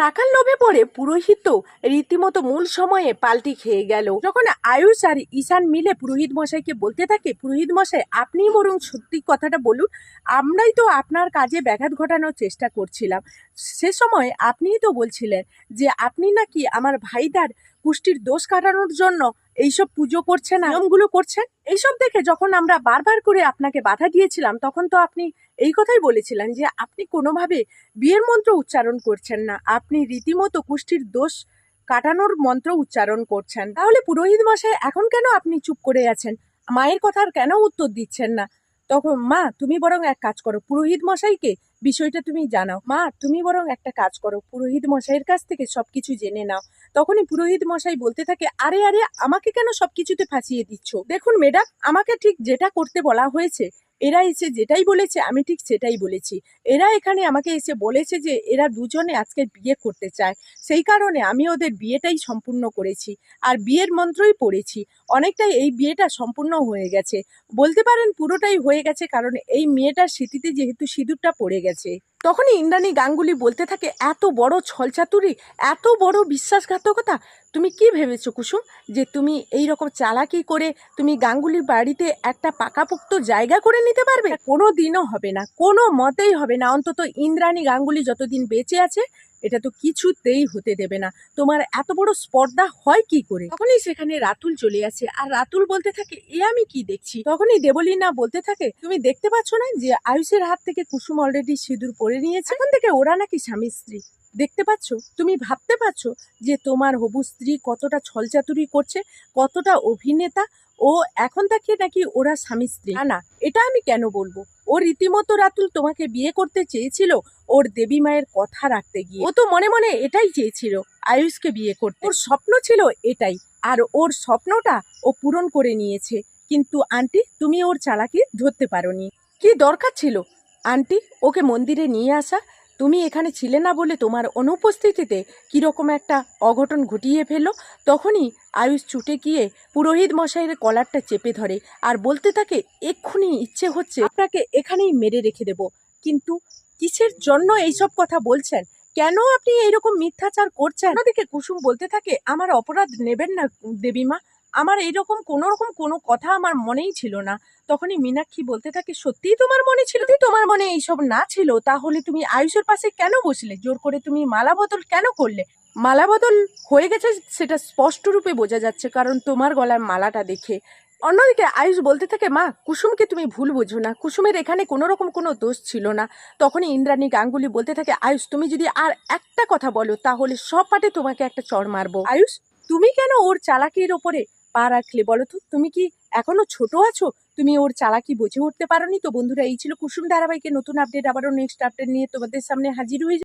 টাকার লোভে পড়ে পুরোহিত তো রীতিমতো মূল সময়ে পাল্টি খেয়ে গেল। যখন আয়ুষ আর ঈশান মিলে পুরোহিত মশাইকে বলতে থাকে, পুরোহিত মশাই, আপনি বরং সত্যি কথাটা বলুন, আমরাই তো আপনার কাজে ব্যাঘাত ঘটানোর চেষ্টা করছিলাম। সে সময় আপনিই তো বলছিলেন যে, আপনি নাকি আমার ভাইদার পুষ্টির দোষ কাটানোর জন্য এইসব পুজো করছেন নিয়মগুলো করছেন এইসব দেখে যখন আমরা বারবার করে আপনাকে বাধা দিয়েছিলাম, তখন তো আপনি এই কথাই বলেছিলেন যে আপনি কোনোভাবে বিয়ের মন্ত্র উচ্চারণ করছেন না। আপনি রীতিমতো কুষ্টির দোষ কাটানোর মন্ত্র উচ্চারণ করছেন। তাহলে পুরোহিত মশাই, এখন কেন আপনি চুপ করে আছেন? মায়ের কথার কেন উত্তর দিচ্ছেন না? তখন, মা, তুমি বরং এক কাজ করো। পুরোহিত মশাইকে বিষয়টা তুমি জানাও। মা, তুমি বরং একটা কাজ করো। পুরোহিত মশাইয়ের কাছ থেকে সবকিছু জেনে নাও। তখনই পুরোহিত মশাই বলতে থাকে, আরে আরে, আমাকে কেন সবকিছুতে ফাঁসিয়ে দিচ্ছ? দেখুন ম্যাডাম আমাকে ঠিক যেটা করতে বলা হয়েছে এরা এসে যেটাই বলেছে, আমি ঠিক সেটাই বলেছি। এরা এখানে আমাকে এসে বলেছে যে, এরা দুজনে আজকে বিয়ে করতে চায়। সেই কারণে আমি ওদের বিয়েটাই সম্পূর্ণ করেছি আর বিয়ের মন্ত্রই পড়েছি। অনেকটাই এই বিয়েটা সম্পূর্ণ হয়ে গেছে। বলতে পারেন পুরোটাই হয়ে গেছে, কারণ এই মেয়েটার স্মৃতিতে যেহেতু সিঁদুরটা পড়ে গেছে। তখনই ইন্দ্রাণী গাঙ্গুলি বলতে থাকে, এত বড় ছলচাতুরি, এত বড় বিশ্বাসঘাতকতা, তুমি কি ভেবেছ কুসুম, যে তুমি এই রকম চালাকি করে তুমি গাঙ্গুলির বাড়িতে একটা পাকাপোক্ত জায়গা করে নিতে পারবে? কোনো দিনও হবে না, কোনো মতেই হবে না। অন্তত ইন্দ্রাণী গাঙ্গুলি যতদিন বেঁচে আছে এটা তো কিছুতেই হতে দেবে না। তোমার এত বড় স্পর্ধা হয় কি করে? তখনই সেখানে রাতুল চলে আসে, আর রাতুল বলতে থাকে, এ আমি কি দেখছি? তখনই দেবলীনা বলতে থাকে, তুমি দেখতে পাচ্ছ না যে আয়ুষের হাত থেকে কুসুম অলরেডি সিঁদুর পরে নিয়েছে? এখন থেকে ওরা নাকি স্বামী স্ত্রী। দেখতে পাচ্ছ? তুমি ভাবতে পারছ যে তোমার হবু স্ত্রী কতটা ছলচাতুরি করছে, কতটা অভিনেতা? ও এখন থেকে নাকি ওরা স্বামী স্ত্রী? না, এটা আমি কেন বলব? ও রীতিমতো রাতুল তোমাকে বিয়ে করতে চেয়েছিল ওর দেবী মায়ের কথা রাখতে গিয়ে। ও তো মনে মনে এটাই চেয়েছিল, আয়ুষকে বিয়ে করতে। ওর স্বপ্ন ছিল এটাই, আর ওর স্বপ্নটা ও পূরণ করে নিয়েছে। কিন্তু আন্টি, তুমি ওর চালাকি ধরতে পারোনি। কি দরকার ছিল? আন্টি, ওকে মন্দিরে নিয়ে আসা তুমি এখানে ছিলে না বলে তোমার অনুপস্থিতিতে কীরকম একটা অঘটন ঘটিয়ে ফেলল তখনই আয়ুষ ছুটে গিয়ে পুরোহিত মশাইয়ের কলারটা চেপে ধরে আর বলতে থাকে, এক্ষুনি ইচ্ছে হচ্ছে আপনাকে এখানেই মেরে রেখে দেব। কিন্তু কিসের জন্য এইসব কথা বলছেন? কেন আপনি এইরকম মিথ্যাচার করছেন? ওদিকে কুসুম বলতে থাকে, আমার অপরাধ নেবেন না দেবীমা। আমার এইরকম কোনো রকম কোনো কথা আমার মনেই ছিল না। তখনই মীনাক্ষী বলতে থাকে, সত্যিই তোমার মনে ছিল? যদি তোমার মনে এইসব না ছিল। তাহলে তুমি আয়ুষের পাশে কেন বসলে? জোর করে তুমি মালা বদল কেন করলে? মালা বদল হয়ে গেছে সেটা স্পষ্ট রূপে বোঝা যাচ্ছে, কারণ তোমার গলার মালাটা দেখে। অন্যদিকে আয়ুষ বলতে থাকে, মা, কুসুমকে তুমি ভুল বোঝো না। কুসুমের এখানে কোনো রকম কোনো দোষ ছিল না। তখনই ইন্দ্রাণী গাঙ্গুলি বলতে থাকে, আয়ুষ, তুমি যদি আর একটা কথা বলো, তাহলে সব পাটে তোমাকে একটা চড় মারবো। আয়ুষ, তুমি কেন ওর চালাকির ওপরে পা রাখলে বলো তো, তুমি কি এখনও ছোট আছো? তুমি ওর চালাকি বুঝে উঠতে পারোনি? তো বন্ধুরা, এই ছিল কুসুম ধারাবাহিকের নতুন আপডেট আবারও নেক্সট আপডেট নিয়ে তোমাদের সামনে হাজির হয়ে